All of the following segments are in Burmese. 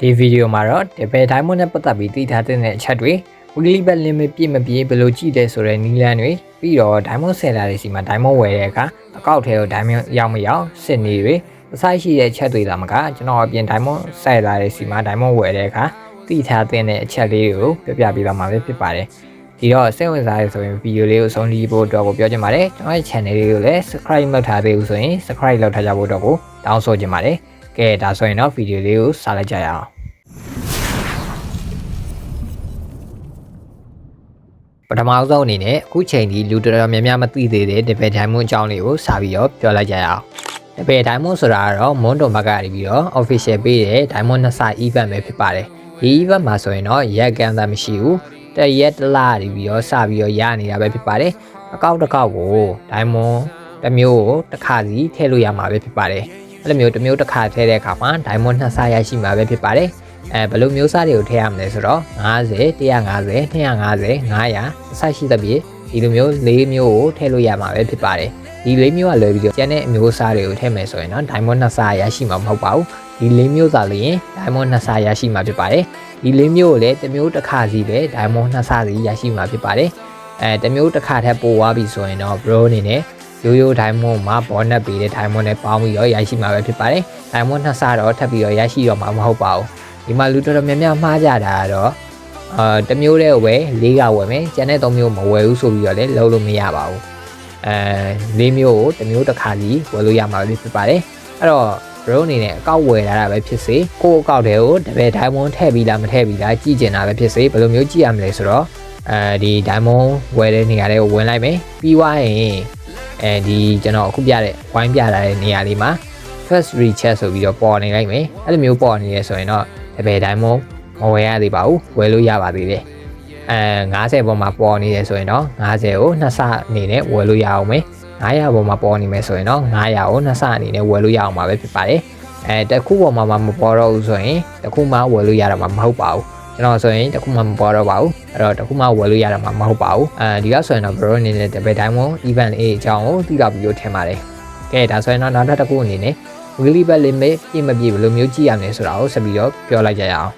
ဒီဗီဒီယိုမှာတော့ဒီဘယ်တိုင်းမွန်းနဲ့ပတ်သက်ပြီးသိထားတဲ့အချက်တွေ weekly bet limit ပြည့်မပြည့်ဘယ်လိုကြည့်တယ်ဆိုတဲ့နည်းလမ်းတွေပြီးတော့ diamond seller တွေစီမှာ diamond ဝယ်တဲ့အခါအကောက်ထဲကို diamond ရောက်မရောက်စစ်နေတွေအဆိုင်ရှိတဲ့အချက်တွေသာမကကျွန်တော်အပြင် diamond seller တွေစီမှာ diamond ဝယ်တဲ့အခါသိထားတဲ့အချက်လေးတွေကိုပြပြပေးပါမှာပဲဖြစ်ပါတယ်ဒီတော့စိတ်ဝင်စားရဆိုရင်ဗီဒီယိုလေးကိုဆုံးဖြတ်ဖို့တော့ကိုပြောချင်ပါတယ်ကျွန်တော်ရဲ့ channel လေးကိုလည်း subscribe လုပ်ထားသေးဘူးဆိုရင် subscribe လုပ်ထားကြဖို့တော့ကိုတောင်းဆိုချင်ပါတယ် ကဲဒါဆိုရင်တော့ဗီဒီယိုလေးကိုစလိုက်ကြရအောင်ပထမဆုံးအနေနဲ့အခုချိန်ဒီလူတော်တော်များများမသိသေးတဲ့ဒီဘယ်ဒိုင်မွန်အကြောင်းလေးကိုစာပြီးတော့ပြောလိုက်ကြရအောင်ဒီဘယ်ဒိုင်မွန်ဆိုတာကတော့မွန်တုံဘက်ကနေပြီးတော့ official ပေးတဲ့ဒိုင်မွန်နှစ်ဆ event ပဲဖြစ်ပါတယ်ဒီ event မှာဆိုရင်တော့ရက်ကန်တာမရှိဘူးတရက်တလားနေပြီးတော့စပြီးတော့ရနေတာပဲဖြစ်ပါတယ်အကောက်တစ်ကောက်ကိုဒိုင်မွန်တစ်မျိုးကိုတစ်ခါစီထည့်လို့ရမှာပဲဖြစ်ပါတယ် အဲ့လိုမျိုးတစ်မျိုးတစ်ခါထည့်တဲ့အခါမှာဒိုင်မွန်နှစ်ဆရရှိမှာပဲဖြစ်ပါတယ်အဲဘယ်လိုမျိုးစားတွေကိုထည့်ရမလဲဆိုတော့50 150 250 900အစရှိသဖြင့်ဒီလိုမျိုး၄မျိုးကိုထည့်လို့ရမှာပဲဖြစ်ပါတယ်ဒီ၄မျိုးကလွယ်ပြီးတော့ကျန်တဲ့အမျိုးအစားတွေကိုထည့်မယ်ဆိုရင်တော့ diamond နှစ်စားရရှိမှာမဟုတ်ပါဘူးဒီ၄မျိုးသာလျင် diamond နှစ်စားရရှိမှာဖြစ်ပါတယ်ဒီ၄မျိုးကိုလည်းတစ်မျိုးတစ်ခါစီပဲ diamond နှစ်စားစီရရှိမှာဖြစ်ပါတယ်အဲတစ်မျိုးတစ်ခါထပ်ပို့သွားပြီဆိုရင်တော့ bro အနေနဲ့ ရိုးရိုး diamond မှာ bonus ပေးတဲ့ diamond နဲ့ပေါင်းပြီးတော့ရရှိမှာပဲဖြစ်ပါတယ် diamond နှစ်စားတော့ထပ်ပြီးတော့ရရှိတော့မှာမဟုတ်ပါဘူးဒီမှာလူတော်တော်များများမှားကြတာကတော့အာတစ်မျိုးတည်းကိုပဲ၄ကဝယ်မယ်ကျန်တဲ့၃မျိုးမဝယ်ဘူးဆိုပြီးတော့လည်းလုံးလို့မရပါဘူးအဲ၄မျိုးကိုတစ်မျိုးတစ်ခါစီဝယ်လို့ရမှာပဲဖြစ်ပါတယ်အဲ့တော့ bro အနေနဲ့အကောက်ဝယ်လာတာပဲဖြစ်စေကိုယ့်အကောက်တွေကိုတပည့် diamond ထည့်ပြီးလားမထည့်ပြီးလားကြည့်ကျင်တာပဲဖြစ်စေဘယ်လိုမျိုးကြည့်ရမလဲဆိုတော့အဲဒီ diamond ဝယ်တဲ့နေရာတွေကိုဝင်လိုက်မယ်ပြီးွားရင် အဲဒီကျွန်တော်အခုပြတဲ့ဝိုင်းပြလာတဲ့နေရာလေးမှာ first recheck ဆိုပြီးတော့ပေါ်နေလိုက်မယ်အဲ့လိုမျိုးပေါ်နေရဆိုရင်တော့တပည့် diamond မဝယ်ရသေးပါဘူးဝယ်လို့ရပါသေးတယ်အဲ90ပေါ်မှာပေါ်နေတယ်ဆိုရင်တော့90ကိုနှစ်ဆအနေနဲ့ဝယ်လို့ရအောင်မယ်900ပေါ်မှာပေါ်နေမယ်ဆိုရင်တော့900ကိုနှစ်ဆအနေနဲ့ဝယ်လို့ရအောင်ပါပဲဖြစ်ပါတယ်အဲတစ်ခုပေါ်မှာမပေါ်တော့ဘူးဆိုရင်တစ်ခုမှဝယ်လို့ရတာမှမဟုတ်ပါဘူး ကျွန်တော်ဆိုရင်တစ်ခုမှမပေါ်တော့ပါဘူးအဲ့တော့တစ်ခုမှဝယ်လို့ရတာမှမဟုတ်ပါဘူးအဲဒီကဆိုရင်တော့ bro အနေနဲ့တပည့်တိုင်းမ event လေးအကြောင်းကိုသိတော့ပြီးလို့ထင်ပါတယ်ကဲဒါဆိုရင်တော့နောက်တစ်ခုအနေနဲ့ weekly bet limit ပြည့်မပြည့်ဘယ်လိုမျိုးကြည့်ရမလဲဆိုတာကိုဆက်ပြီးတော့ပြောလိုက်ကြရအောင်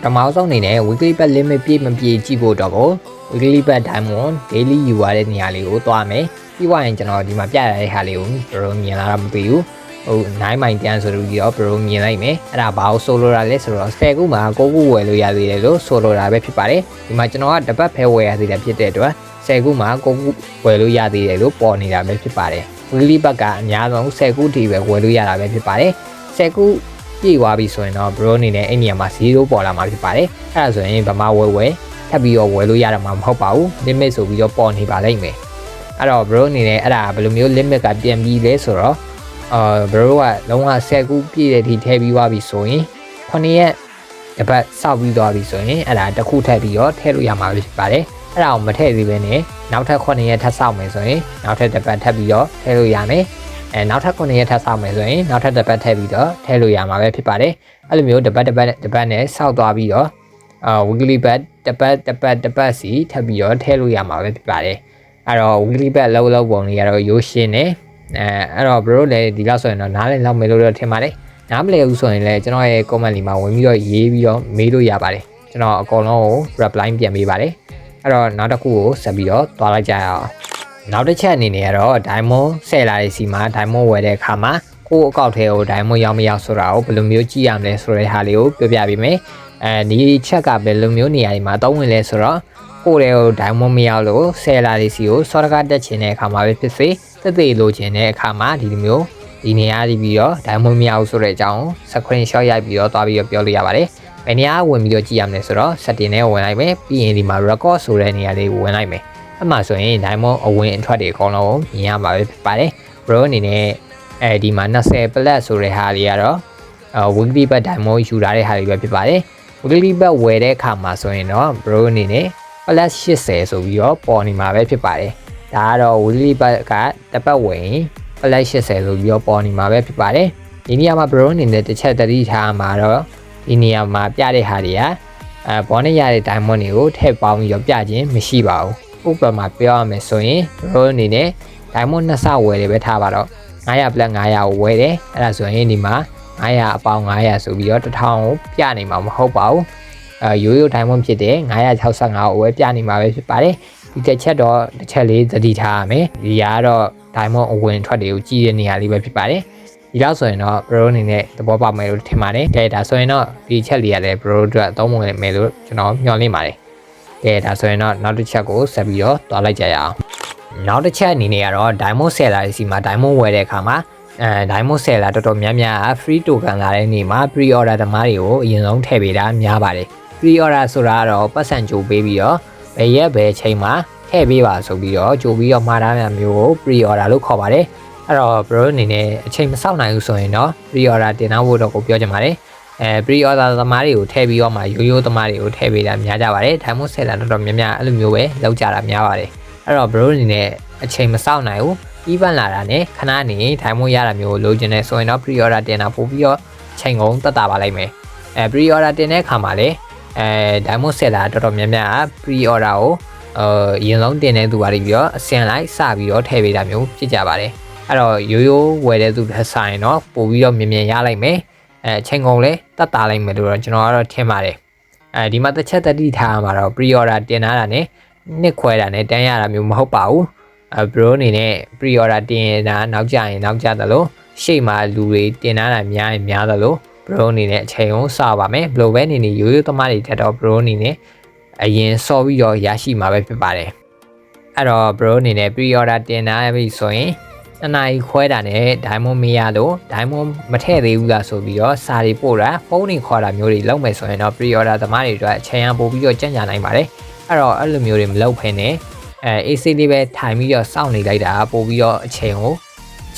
ပထမဆုံးအနေနဲ့ weekly bet limit ပြည့်မပြည့်ကြည့်ဖို့တော့ကို weekly bet diamond daily ယူရတဲ့နေရာလေးကိုသွားမယ်ပြီးွားရင်ကျွန်တော်ဒီမှာပြရတဲ့ဟာလေးကိုဘယ်လိုမြင်လာတာမသိဘူး ဟို9မိုင်တန်းဆိုပြီးတော့ဘယ်လိုမြင်လိုက်မယ်အဲ့ဒါဘာလို့ဆိုလိုတာလဲဆိုတော့10ခုမှာ9ခုဝယ်လို့ရသေးတယ်လို့ဆိုလိုတာပဲဖြစ်ပါတယ်ဒီမှာကျွန်တော်ကတပတ်ဖဲဝယ်ရသေးတယ်ဖြစ်တဲ့အတွက်10ခုမှာ9ခုဝယ်လို့ရသေးတယ်လို့ပေါ်နေတာပဲဖြစ်ပါတယ် weekly bet ကအများဆုံး10ခုထိပဲဝယ်လို့ရတာပဲဖြစ်ပါတယ်10ခုပြည့်သွားပြီဆိုရင်တော့ bro အနေနဲ့အဲ့နေရာမှာ0ပေါ်လာမှာဖြစ်ပါတယ်အဲ့ဒါဆိုရင်ဗမာဝယ်ဝယ်ထပ်ပြီးတော့ဝယ်လို့ရတာမှမဟုတ်ပါဘူး limit ဆိုပြီးတော့ပေါ်နေပါလိမ့်မယ်အဲ့တော့ bro အနေနဲ့အဲ့ဒါဘယ်လိုမျိုး limit ကပြန်ပြီးလဲဆိုတော့ အာ bro ကလုံးဝ10ခုပြည့်တဲ့ထိထည့်ပြီးသွားပြီဆိုရင်9ရက်တပတ်စောက်ပြီးသွားပြီဆိုရင်အဲ့ဒါတစ်ခုထည့်ပြီးတော့ထည့်လို့ရမှာဖြစ်ပါတယ်အဲ့ဒါကိုမထည့်သေးဘဲနဲ့နောက်ထပ်9ရက်ထပ်စောက်မယ်ဆိုရင်နောက်ထပ်တစ်ပတ်ထပ်ပြီးတော့ထည့်လို့ရမယ်အဲနောက်ထပ်9ရက်ထပ်စောက်မယ်ဆိုရင်နောက်ထပ်တစ်ပတ်ထည့်ပြီးတော့ထည့်လို့ရမှာပဲဖြစ်ပါတယ်အဲ့လိုမျိုးတစ်ပတ်တစ်ပတ်တစ်ပတ်နဲ့စောက်သွားပြီးတော့အာ weekly bet တစ်ပတ်တစ်ပတ်တစ်ပတ်စီထပ်ပြီးတော့ထည့်လို့ရမှာပဲဖြစ်ပါတယ်အဲ့တော့ weekly bet လောက်လောက်ပုံလေးကတော့ရိုးရှင်းနေ အဲအဲ့တော့ bro လည်းဒီလောက်ဆိုရင်တော့နားလည်လောက်မယ်လို့တော့ထင်ပါတယ်နားမလည်ဘူးဆိုရင်လည်းကျွန်တော်ရဲ့ comment လေးမှာဝင်ပြီးတော့ရေးပြီးတော့မေးလို့ရပါတယ်ကျွန်တော်အကုန်လုံးကို reply ပြန်ပေးပါတယ်အဲ့တော့နောက်တစ်ခုကိုဆက်ပြီးတော့သွားလိုက်ကြရအောင်နောက်တစ်ချက်အနေနဲ့ကတော့ diamond ဆယ်လာတဲ့စီမှာ diamond ဝယ်တဲ့အခါမှာကိုယ့်အကောက်ထဲကို diamond ရောက်မရောက်ဆိုတာကိုဘယ်လိုမျိုးကြည့်ရမလဲဆိုတဲ့ဟာလေးကိုပြောပြပေးမယ်အဲဒီချက်ကဘယ်လိုမျိုးနေရာတွေမှာတောင်းဝင်လဲဆိုတော့ကိုယ့်ရဲ့ diamond မရောက်လို့ဆယ်လာတဲ့စီကိုစောတကားတက်ချင်တဲ့အခါမှာပဲဖြစ်စေ သက်သေလိုချင်တဲ့အခါမှာဒီလိုမျိုးဒီနေရာပြီးတော့ diamond မရောက်ဆိုတဲ့အကြောင်း screenshot ရိုက်ပြီးတော့သွားပြီးတော့ပြောလို့ရပါတယ်။ဘယ်နေရာဝင်ပြီးတော့ကြည့်ရမလဲဆိုတော့ setting ထဲဝင်လိုက်မယ်ပြီးရင်ဒီမှာ record ဆိုတဲ့နေရာလေးဝင်လိုက်မယ်။အဲ့မှာဆိုရင် diamond အဝင်အထွက်တွေအကုန်လုံးမြင်ရမှာပဲဖြစ်ပါတယ်။ bro အနေနဲ့အဲဒီမှာ20 plus ဆိုတဲ့ဟာလေးကတော့အဲ weekly bet diamond ယူထားတဲ့ဟာတွေပဲဖြစ်ပါတယ်။ weekly bet ဝယ်တဲ့အခါမှာဆိုရင်တော့ bro အနေနဲ့ plus 80ဆိုပြီးတော့ပေါ်နေမှာပဲဖြစ်ပါတယ်။ ဒါကတော့ weekly bet ကတစ်ပတ်ဝင် plus 80ဆိုပြီးတော့ပေါ်နေမှာပဲဖြစ်ပါတယ်ဒီနေရာမှာ bro အနေနဲ့တစ်ချက်တတိထားမှာတော့ဒီနေရာမှာပြတဲ့ဟာတွေကအဲဘောနဲ့ရတဲ့ diamond တွေကိုထည့်ပေါင်းပြီးတော့ပြခြင်းမရှိပါဘူးဥပမာပြောရမယ်ဆိုရင် bro အနေနဲ့ diamond နှစ်ဆဝယ်တယ်ပဲထားပါတော့900 plus 900ကိုဝယ်တယ်အဲ့ဒါဆိုရင်ဒီမှာ900အပေါင်း900ဆိုပြီးတော့1000ကိုပြနေမှာမဟုတ်ပါဘူးအဲရိုးရိုး diamond ဖြစ်တဲ့965ကိုပဲပြနေမှာပဲဖြစ်ပါတယ် ဒီတစ်ချက်တော့တစ်ချက်လေးသတိထားရမယ်ဒီကတော့ diamond အဝင်ထွက်တွေကိုကြည့်တဲ့နေရာလေးပဲဖြစ်ပါတယ်ဒီလောက်ဆိုရင်တော့ pro အနေနဲ့သဘောပေါက်မယ်လို့ထင်ပါတယ်ကဲဒါဆိုရင်တော့ဒီချက်လေးရတယ် pro အတွက်သုံးဝင်မယ်လို့ကျွန်တော်မျှော်လင့်ပါတယ်ကဲဒါဆိုရင်တော့နောက်တစ်ချက်ကိုဆက်ပြီးတော့တွားလိုက်ကြရအောင်နောက်တစ်ချက်အနေနဲ့ကတော့ diamond seller စီမှာ diamond ဝယ်တဲ့အခါမှာအဲ diamond seller တော်တော်များများ free token လာတဲ့နေ့မှာ pre order သမားတွေကိုအရင်ဆုံးထည့်ပေးတာများပါတယ် pre order ဆိုတာကတော့ပတ်စံကြိုပေးပြီးတော့ ဘယ်ရက်ဘယ်ချိန်မှာထည့်ပေးပါဆိုပြီးတော့ကြိုပြီးတော့မှားတာမျိုးကို pre order လို့ခေါ်ပါတယ်အဲ့တော့ bro အနေနဲ့အချိန်မစောင့်နိုင်ဘူးဆိုရင်တော့ pre order တင်ထားဖို့တော့ကိုပြောချင်ပါတယ်အဲ pre order သမားတွေကိုထည့်ပြီးတော့မှရိုးရိုးသမားတွေကိုထည့်ပေးတာများကြပါတယ်ဒါမှမဟုတ် seller တော်တော်များများအဲ့လိုမျိုးပဲလောက်ကြတာများပါတယ်အဲ့တော့ bro အနေနဲ့အချိန်မစောင့်နိုင်ဘူး even လာတာနဲ့ခဏနေထိုင်မို့ရတာမျိုးကိုလိုချင်တယ်ဆိုရင်တော့ pre order တင်တာပို့ပြီးတော့ချိန်ကုန်တက်တာပါလိုက်မယ်အဲ pre order တင်တဲ့အခါမှာလည်း အဲ diamond seller တော်တော်များများ pre order ကိုအဲအရင်ဆုံးတင်တဲ့သူပါပြီးတော့အစင်လိုက်စပြီးတော့ထည့်ပေးတာမျိုးဖြစ်ကြပါတယ်အဲ့တော့ရိုးရိုးဝယ်တဲ့သူတစ်ဆိုင်တော့ပို့ပြီးတော့မြင်မြင်ရလိုက်မယ်အဲချိန်ကုန်လဲတက်တာလိုက်မယ်လို့တော့ကျွန်တော်ကတော့ထင်ပါတယ်အဲဒီမှာတစ်ချက်တတိထားမှာတော့ pre order တင်ထားတာ ਨੇ နှစ်ခွဲတာ ਨੇ တန်းရတာမျိုးမဟုတ်ပါဘူးအဲ bro အနေနဲ့ pre order တင်တာနောက်ကျရင်နောက်ကျသလိုရှေ့မှာလူတွေတင်ထားတာများရင်များသလို bro အနေနဲ့အချိန်ကိုစပါမယ်ဘလိုပဲနေနေရိုးရိုးသမားတွေထက်တော့ bro အနေနဲ့အရင်စော်ပြီးတော့ရရှိမှာပဲဖြစ်ပါတယ်အဲ့တော့ bro အနေနဲ့ pre order တင်ထားပြီဆိုရင်နှစ်နာရီခွဲတာနဲ့ diamond မရလို့ diamond မထည့်သေးဘူးလားဆိုပြီးတော့စာတွေပို့တာဖုန်းတွေခေါ်တာမျိုးတွေလုပ်မယ်ဆိုရင်တော့ pre order သမားတွေအတွက်အချိန်ရပို့ပြီးတော့ကြံ့ကြာနိုင်ပါတယ်အဲ့တော့အဲ့လိုမျိုးတွေမလုပ်ဖ ೇನೆ အဲ AC လေးပဲထိုင်ပြီးတော့စောင့်နေလိုက်တာပို့ပြီးတော့အချိန်ကို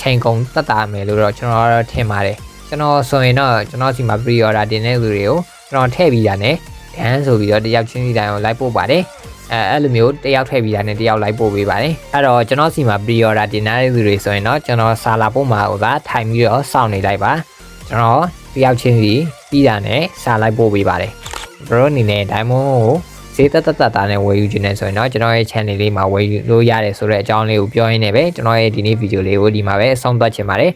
ချိန်ကုန်တက်တာမယ်လို့တော့ကျွန်တော်ကတော့ထင်ပါတယ် ကျွန်တော်ဆိုရင်တော့ကျွန်တော်စီမှာ pre order တင်တဲ့လူတွေကိုကျွန်တော်ထည့်ပြီးတာနဲ့ဒန်းဆိုပြီးတော့တယောက်ချင်းစီတိုင်းကိုလိုက်ပို့ပါတယ်အဲအဲ့လိုမျိုးတယောက်ထည့်ပြီးတာနဲ့တယောက်လိုက်ပို့ပေးပါတယ်အဲ့တော့ကျွန်တော်စီမှာ pre order တင်တဲ့လူတွေဆိုရင်တော့ကျွန်တော်စာလာပို့မှာဟိုကထိုင်ပြီးတော့စောင့်နေလိုက်ပါကျွန်တော်တယောက်ချင်းစီပြီးတာနဲ့စာလိုက်ပို့ပေးပါတယ်ဘရိုအနေနဲ့ diamond ကိုဈေးတက်တက်တက်တာနဲ့ဝယ်ယူခြင်းနဲ့ဆိုရင်တော့ကျွန်တော်ရဲ့ channel လေးမှာဝယ်ယူလို့ရတယ်ဆိုတဲ့အကြောင်းလေးကိုပြောရင်းနဲ့ပဲကျွန်တော်ရဲ့ဒီနေ့ဗီဒီယိုလေးကိုဒီမှာပဲအဆုံးသတ်ချင်ပါတယ်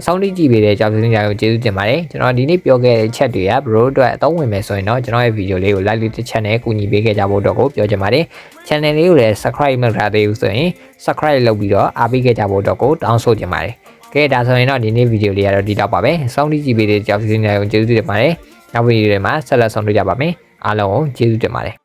အဆုံးထိကြည့်ပေးတဲ့ကြောက်စင်းကြကိုကျေးဇူးတင်ပါတယ်ကျွန်တော်ဒီနေ့ပြောခဲ့တဲ့ချက်တွေက bro အတွက်အသုံးဝင်မယ်ဆိုရင်တော့ကျွန်တော်ရဲ့ဗီဒီယိုလေးကို like လေးတစ်ချက်နဲ့ကူညီပေးခဲ့ကြဖို့တော့ကိုပြောချင်ပါတယ် channel လေးကိုလည်း subscribe မလုပ်ထားသေးဘူးဆိုရင် subscribe လုပ်ပြီးတော့အားပေးခဲ့ကြဖို့တော့ကိုတောင်းဆိုချင်ပါတယ်ကဲဒါဆိုရင်တော့ဒီနေ့ဗီဒီယိုလေးကတော့ဒီတော့ပါပဲအဆုံးထိကြည့်ပေးတဲ့ကြောက်စင်းကြကိုကျေးဇူးတင်ပါတယ်နောက်ဗီဒီယိုတွေမှာဆက်လက်ဆောင်တွေ့ကြပါမယ်အားလုံးကိုကျေးဇူးတင်ပါတယ်